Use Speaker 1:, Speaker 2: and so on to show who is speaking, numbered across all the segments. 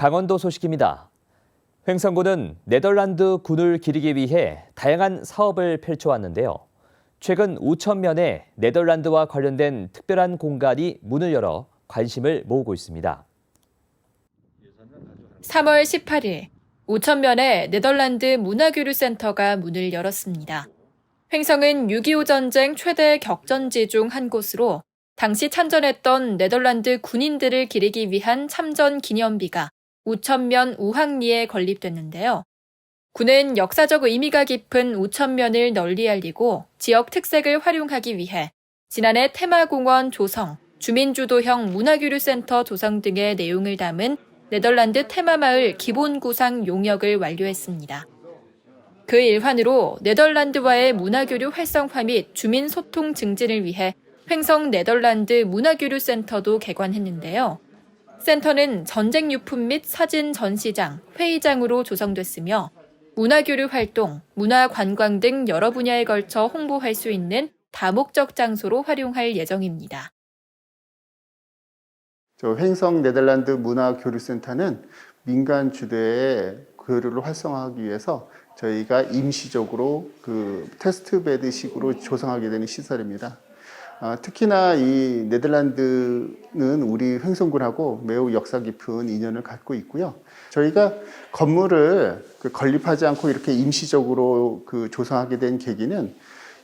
Speaker 1: 강원도 소식입니다. 횡성군은 네덜란드 군을 기리기 위해 다양한 사업을 펼쳐왔는데요. 최근 5천면의 네덜란드와 관련된 특별한 공간이 문을 열어 관심을 모으고 있습니다.
Speaker 2: 3월 18일 5천면의 네덜란드 문화교류센터가 문을 열었습니다. 횡성은 6.25 전쟁 최대 격전지 중 한 곳으로 당시 참전했던 네덜란드 군인들을 기리기 위한 참전 기념비가 5천면 우항리에 건립됐는데요. 군은 역사적 의미가 깊은 5천면을 널리 알리고 지역 특색을 활용하기 위해 지난해 테마공원 조성, 주민주도형 문화교류센터 조성 등의 내용을 담은 네덜란드 테마마을 기본구상 용역을 완료했습니다. 그 일환으로 네덜란드와의 문화교류 활성화 및 주민 소통 증진을 위해 횡성 네덜란드 문화교류센터도 개관했는데요. 센터는 전쟁 유품 및 사진 전시장, 회의장으로 조성됐으며 문화교류 활동, 문화 관광 등 여러 분야에 걸쳐 홍보할 수 있는 다목적 장소로 활용할 예정입니다.
Speaker 3: 저 횡성 네덜란드 문화교류센터는 민간 주도의 교류를 활성화하기 위해서 저희가 임시적으로 그 테스트베드식으로 조성하게 되는 시설입니다. 아, 특히나 이 네덜란드는 우리 횡성군하고 매우 역사 깊은 인연을 갖고 있고요. 저희가 건물을 그 건립하지 않고 이렇게 임시적으로 그 조성하게 된 계기는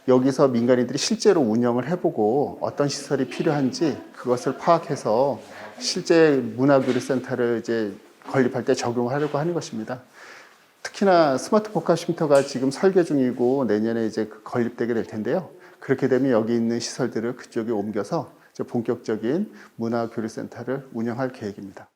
Speaker 3: 여기서 민간인들이 실제로 운영을 해보고 어떤 시설이 필요한지 그것을 파악해서 실제 문화교류센터를 이제 건립할 때 적용하려고 하는 것입니다. 특히나 스마트 복합쉼터가 지금 설계 중이고 내년에 이제 그 건립되게 될 텐데요. 그렇게 되면 여기 있는 시설들을 그쪽에 옮겨서 본격적인 문화교류센터를 운영할 계획입니다.